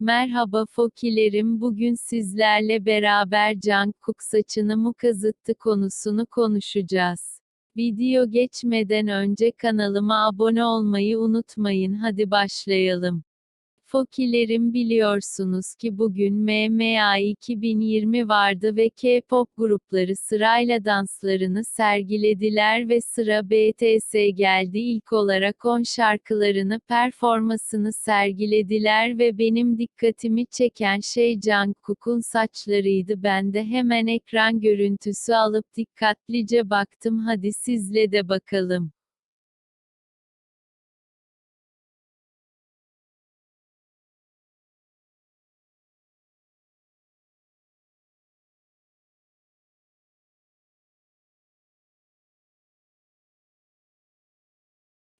Merhaba Fokilerim bugün sizlerle beraber Jungkook saçını mı kazıttı konusunu konuşacağız. Video geçmeden önce kanalıma abone olmayı unutmayın hadi başlayalım. Fokilerim biliyorsunuz ki bugün MMA 2020 vardı ve K-pop grupları sırayla danslarını sergilediler ve sıra BTS geldi. İlk olarak 10 şarkılarını performasını sergilediler ve benim dikkatimi çeken şey Jungkook'un saçlarıydı. Ben de hemen ekran görüntüsü alıp dikkatlice baktım. Hadi sizle de bakalım.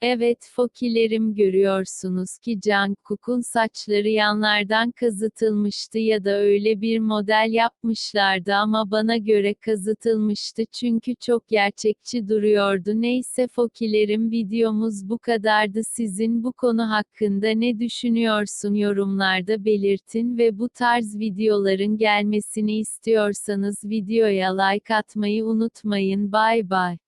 Evet Fokilerim görüyorsunuz ki Jungkook'un saçları yanlardan kazıtılmıştı ya da öyle bir model yapmışlardı ama bana göre kazıtılmıştı çünkü çok gerçekçi duruyordu. Neyse Fokilerim videomuz bu kadardı. Sizin bu konu hakkında ne düşünüyorsun yorumlarda belirtin ve bu tarz videoların gelmesini istiyorsanız videoya like atmayı unutmayın. Bay bay.